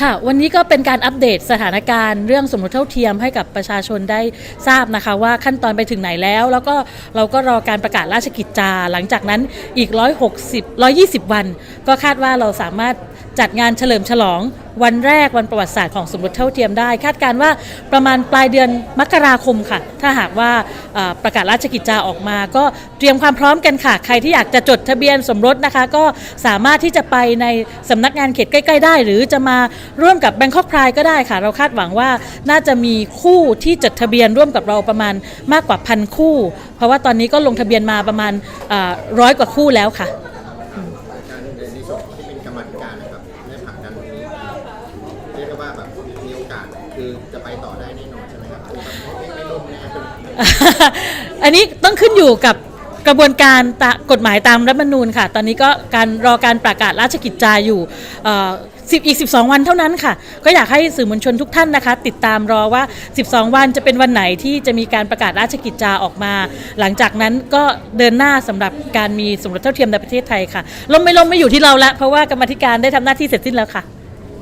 ค่ะ วันนี้ก็เป็นการอัปเดตสถานการณ์เรื่องสมรสเท่าเทียมให้กับประชาชนได้ทราบนะคะ ว่าขั้นตอนไปถึงไหนแล้ว แล้วก็เราก็รอการประกาศราชกิจจา หลังจากนั้นอีก 160 120 วัน ก็คาดว่าเราสามารถ จัดงานเฉลิมฉลอง วันแรกวันประวัติศาสตร์ของสมรสเท่าเทียมได้ คาดการณ์ว่าประมาณปลายเดือนมกราคมค่ะ ถ้าหากว่าประกาศราชกิจจาออกมา ก็เตรียมความพร้อมกันค่ะ ใครที่อยากจะจดทะเบียนสมรสนะคะ ก็สามารถที่จะไปในสำนักงานเขตใกล้ ๆ ได้ หรือจะมาร่วมกับแบงคอกพรายก็ได้ค่ะ เราคาดหวังว่าน่าจะมีคู่ที่จดทะเบียนร่วมกับเราประมาณมากกว่าพันคู่ เพราะว่าตอนนี้ก็ลงทะเบียนมาประมาณร้อยกว่าคู่แล้วค่ะ การในส่วนที่เป็นกรรมธิการนะครับได้ผลักดันตรงนี้เรียกได้ว่าแบบมีโอกาสคือจะไปต่อได้แน่นอนใช่ไหมครับคือแบบไม่ไม่ล่มนะอันนี้ต้องขึ้นอยู่กับกระบวนการตะกฎหมายตามรัฐธรรมนูญค่ะ ตอนนี้ก็การรอการประกาศราชกิจจาอยู่เอ่อ 10 อีก 12 วันเท่านั้นค่ะ ก็อยากให้สื่อมวลชนทุกท่านนะคะ ติดตามรอว่า 12 วันจะเป็นวันไหนที่จะมีการประกาศราชกิจจาออกมา หลังจากนั้นก็เดินหน้าสำหรับการมีสมรสเท่าเทียมในประเทศไทยค่ะล้มไม่ล้มไม่อยู่ที่เราแล้วเพราะว่ากรรมาธิการได้ทำหน้าที่เสร็จสิ้นแล้วค่ะ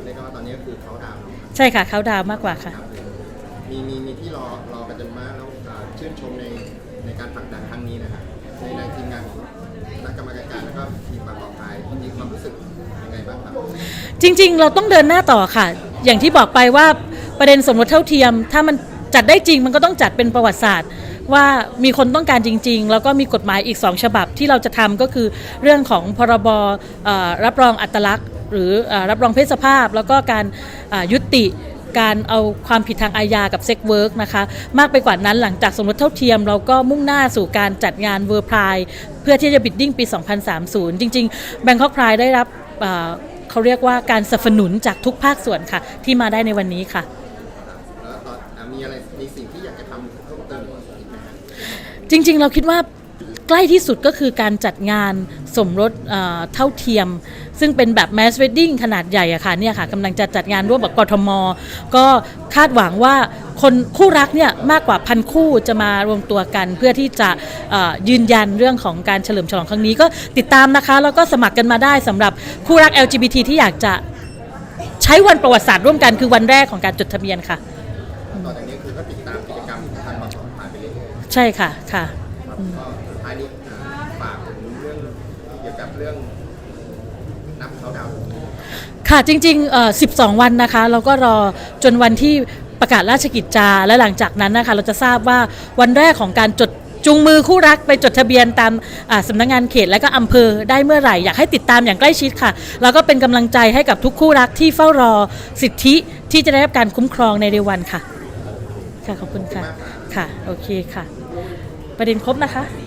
เรียกได้ว่าตอนนี้ก็คือเขาดาวน์ใช่ค่ะเขาดาวน์มากกว่าค่ะครับมีมีมีที่รอรอกันจนมากแล้วอ่าชื่นชมในในการผลักดันครั้งนี้นะครับในในทีมงานของคณะกรรมการแล้วก็ทีมบางกอกไทยมีความรู้สึกยังไงบ้างครับ จริง ๆ เราต้องเดินหน้าต่อค่ะ อย่างที่บอกไปว่าประเด็นสมรสเท่าเทียม ถ้ามันจัดได้จริงมันก็ต้องจัดเป็นประวัติศาสตร์ ว่ามีคนต้องการจริง ๆ แล้วก็มีกฎหมายอีก 2 ฉบับที่เราจะทำก็คือเรื่องของพรบรับรองอัตลักษณ์ หรืออรับรองเพศสภาพ แล้วก็การยุติการเอาความผิดทางอาญากับเซ็กเวิร์กนะคะ มากไปกว่านั้นหลังจากสมรสเท่าเทียม เราก็มุ่งหน้าสู่การจัดงานเวอร์พรายเพื่อที่จะบิดดิ้งปี 2030 จริง ๆ แบงคอกพรายได้รับ เขาเรียกว่าการสนับสนุนจากทุกภาคส่วนค่ะ ที่มาได้ในวันนี้ค่ะ แล้วตอนอ่ามีอะไรมีสิ่งที่อยากจะทำเพิ่มเติมอีกไหมครับจริงๆ เราคิดว่าใกล้ที่สุดก็คือการจัดงานสมรสเอ่อเท่าเทียม ซึ่งเป็นแบบ mass wedding ขนาดใหญ่อะค่ะเนี่ยค่ะกำลังจะจัดงานร่วมกับกทม ก็คาดหวังว่า คนคู่รักเนี่ยมากกว่าพันคู่จะมารวมตัวกัน เพื่อที่จะเอ่อยืนยันเรื่องของการเฉลิมฉลองครั้งนี้ก็ติดตามนะคะ แล้วก็สมัครกันมาได้สำหรับคู่รัก LGBT ที่อยากจะใช้วันประวัติศาสตร์ร่วมกันคือวันแรกของการจดทะเบียนค่ะต่อจากนี้คือก็ติดตามกิจกรรมของทางบางกอกไทยไปเรื่อยๆใช่ค่ะค่ะครับก็สุดท้ายนี้อ่าฝากถึงเรื่องเกี่ยวกับเรื่องนับเขาดาวน์ค่ะจริงๆเอ่อ12 วันนะคะ เราก็รอจนวันที่ ประกาศราชกิจจา และหลังจากนั้นนะคะเราจะทราบว่าวันแรกของการจดจูงมือคู่รักไปจดทะเบียนตามอ่าสำนักงานเขตและก็อำเภอได้เมื่อไหร่ อยากให้ติดตามอย่างใกล้ชิดค่ะ แล้วก็เป็นกำลังใจให้กับทุกคู่รักที่เฝ้ารอสิทธิที่จะได้รับการคุ้มครองในเร็ววันค่ะ ค่ะขอบคุณค่ะค่ะโอเคค่ะ ประเด็นครบนะคะ